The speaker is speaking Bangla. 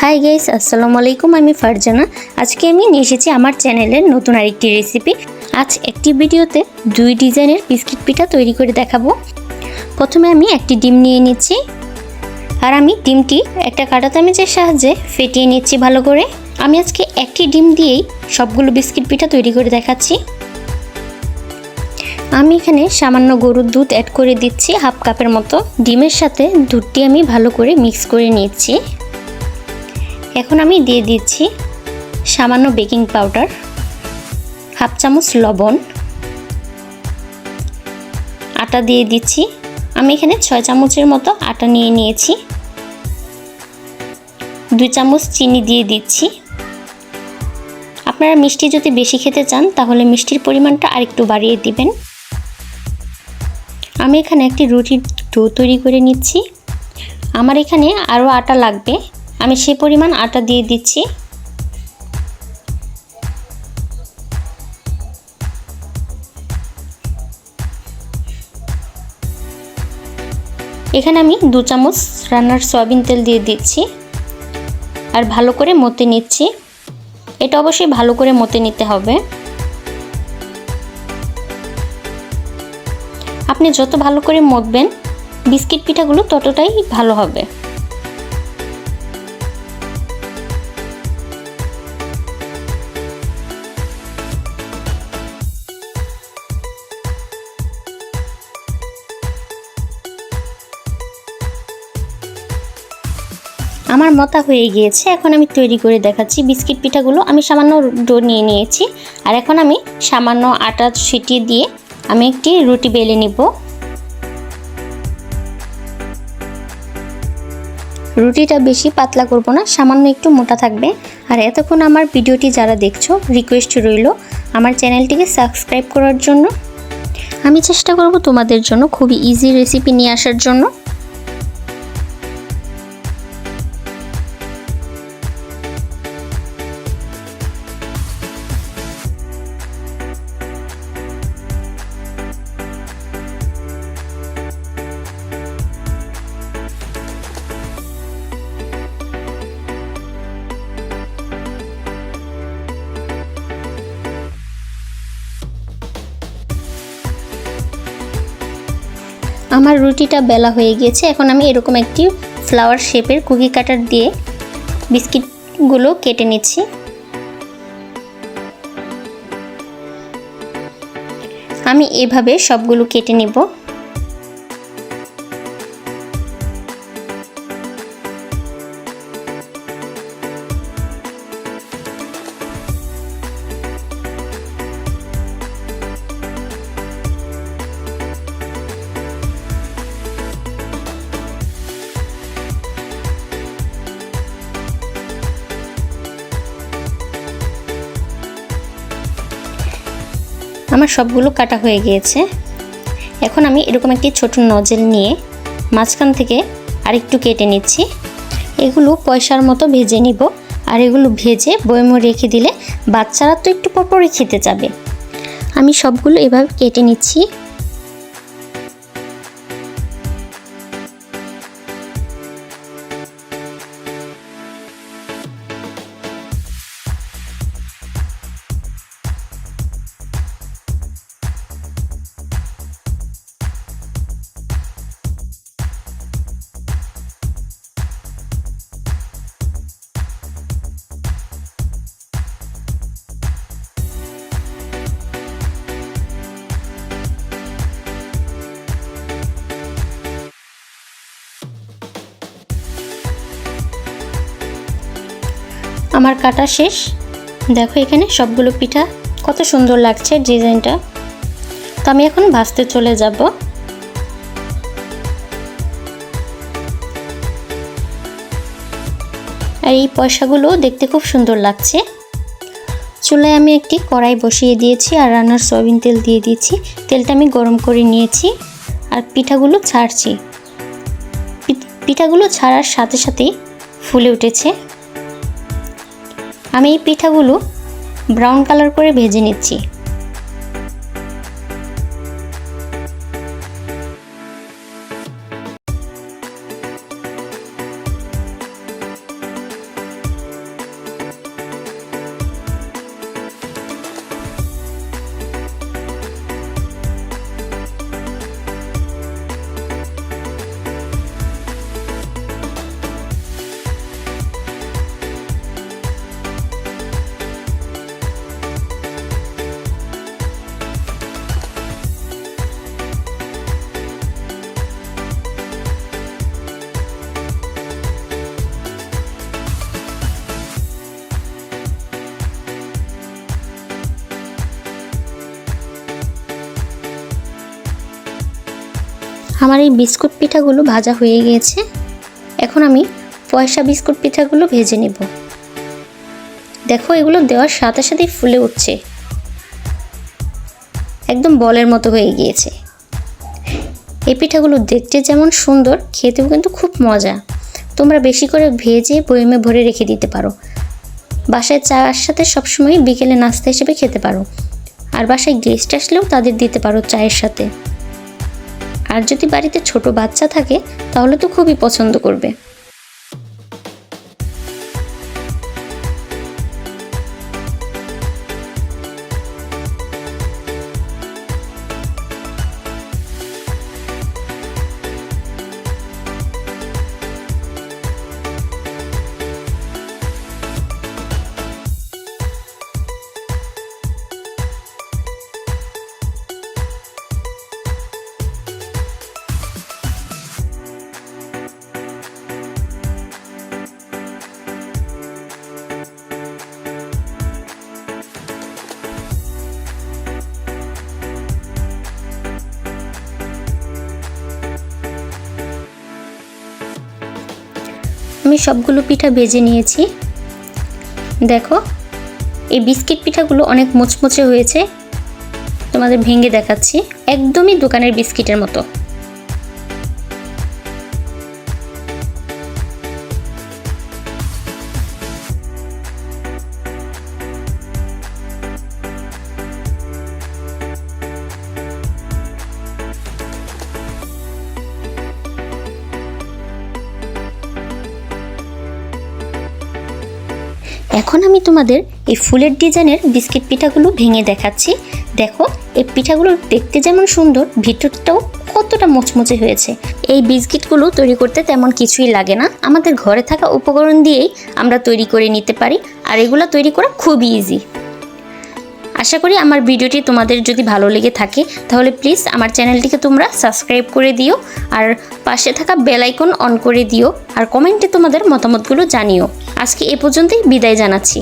হাই গাইস আসসালামু আলাইকুম, আমি ফারজানা। আজকে আমি নিয়ে এসেছি আমার চ্যানেলের নতুন আরেকটি রেসিপি আজ একটি ভিডিওতে দুই ডিজাইনের বিস্কিট পিঠা তৈরি করে দেখাবো। প্রথমে আমি একটি ডিম নিয়ে নিচ্ছি। আর আমি ডিমটি একটা কাঁটা চামচের সাহায্যে ফেটিয়ে নিচ্ছি ভালো করে। আমি আজকে একটি ডিম দিয়েই সবগুলো বিস্কিট পিঠা তৈরি করে দেখাচ্ছি। আমি এখানে সামান্য গরুর দুধ অ্যাড করে দিচ্ছি, হাফ কাপের মতো। ডিমের সাথে দুধটি আমি ভালো করে মিক্স করে নিচ্ছি। এখন আমি দিয়ে দিচ্ছি সামান্য বেকিং পাউডার, হাফ চামচ লবণ। আটা দিয়ে দিচ্ছি। আমি এখানে ছয় চামচের মতো আটা নিয়ে নিয়েছি। দুই চামচ চিনি দিয়ে দিচ্ছি। আপনারা মিষ্টি যদি বেশি খেতে চান, তাহলে মিষ্টির পরিমাণটা আরেকটু বাড়িয়ে দিবেন। আমি এখানে একটি রুটির ডো তৈরি করে নিচ্ছি। আমার এখানে আরও আটা লাগবে। আমি সে পরিমাণ আটা দিয়ে দিচ্ছি। এখানে আমি দু চামচ রান্নার সয়াবিন তেল দিয়ে দিচ্ছি। আর ভালো করে মতে নিচ্ছি। এটা অবশ্যই ভালো করে মতে নিতে হবে। আপনি যত ভালো করে মতবেন, বিস্কিট পিঠাগুলো ততটাই ভালো হবে। আমার মতা হয়ে গিয়েছে। এখন আমি তৈরি করে দেখাচ্ছি বিস্কিট পিঠাগুলো। আমি সামান্য ডো নিয়ে নিয়েছি। আর এখন আমি সামান্য আটা ছিটিয়ে দিয়ে আমি একটি রুটি বেলে নিব। রুটিটা বেশি পাতলা করব না, সামান্য একটু মোটা থাকবে। আর এতক্ষণ আমার ভিডিওটি যারা দেখছ রিকোয়েস্ট রইল আমার চ্যানেলটিকে সাবস্ক্রাইব করার জন্য। আমি চেষ্টা করব তোমাদের জন্য খুবই ইজি রেসিপি নিয়ে আসার জন্য। আমার রুটিটা বেলা হয়ে গিয়েছে। এখন আমি এরকম একটি ফ্লাওয়ার শেপের কুকি কাটার দিয়ে বিস্কিটগুলো কেটে নিচ্ছি। আমি এভাবে সবগুলো কেটে নিব। আমার সবগুলো কাটা হয়ে গিয়েছে। এখন আমি এরকম একটি ছোট নজেল নিয়ে মাঝখান থেকে আরেকটু কেটে নিচ্ছি। এগুলো পয়সার মতো ভেজে নিব। আর এগুলো ভেজে বয়মো রেখে দিলে বাচ্চারা তো একটু পরপরই খেতে যাবে। আমি সবগুলো এভাবে কেটে নিচ্ছি। আমার কাটা শেষ। দেখো এখানে সবগুলো পিঠা কত সুন্দর লাগছে ডিজাইনটা। তো আমি এখন ভাজতে চলে যাব। আর এই পয়সাগুলো দেখতে খুব সুন্দর লাগছে। চুলায় আমি একটি কড়াই বসিয়ে দিয়েছি আর রান্নার সয়াবিন তেল দিয়ে দিয়েছি। তেলটা আমি গরম করে নিয়েছি আর পিঠাগুলো ছাড়ছি। পিঠাগুলো ছাড়ার সাথে সাথেই ফুলে উঠেছে। আমি এই পিঠাগুলো ব্রাউন কালার করে ভেজে নিচ্ছি। আমার এই বিস্কুট পিঠাগুলো ভাজা হয়ে গিয়েছে। এখন আমি পয়সা বিস্কুট পিঠাগুলো ভেজে নেব। দেখো, এগুলো দেওয়ার সাথে সাথেই ফুলে উঠছে। একদম বলের মতো হয়ে গিয়েছে। এই পিঠাগুলো দেখতে যেমন সুন্দর, খেতেও কিন্তু খুব মজা। তোমরা বেশি করে ভেজে বয়মে ভরে রেখে দিতে পারো। বাসায় চায়ের সাথে সবসময় বিকেলে নাস্তা হিসেবে খেতে পারো। আর বাসায় গেস্ট আসলেও তাদের দিতে পারো চায়ের সাথে। আর যদি বাড়িতে ছোট বাচ্চা থাকে তাহলে তো খুবই পছন্দ করবে। আমি সবগুলো পিঠা ভেজে নিয়েছি। দেখো, এই বিস্কিট পিঠাগুলো অনেক মোচমোচে হয়েছে। তোমাদের ভেঙে দেখাচ্ছি। একদমই দোকানের বিস্কিটের মতো। এখন আমি তোমাদের এই ফুলের ডিজাইনের বিস্কিট পিঠাগুলো ভেঙে দেখাচ্ছি। দেখো, এই পিঠাগুলো দেখতে যেমন সুন্দর, ভিতরটাও কতটা মুচমুচে হয়েছে। এই বিস্কিটগুলো তৈরি করতে তেমন কিছুই লাগে না। আমাদের ঘরে থাকা উপকরণ দিয়েই আমরা তৈরি করে নিতে পারি, আর এগুলো তৈরি করা খুবই ইজি আশা করি আমার ভিডিওটি তোমাদের যদি ভালো লেগে থাকে, তাহলে প্লিজ আমার চ্যানেলটিকে তোমরা সাবস্ক্রাইব করে দিও, আর পাশে থাকা বেল আইকন অন করে দিও, আর কমেন্টে তোমাদের মতামতগুলো জানিও। আজকে এ পর্যন্তই বিদায় জানাচ্ছি।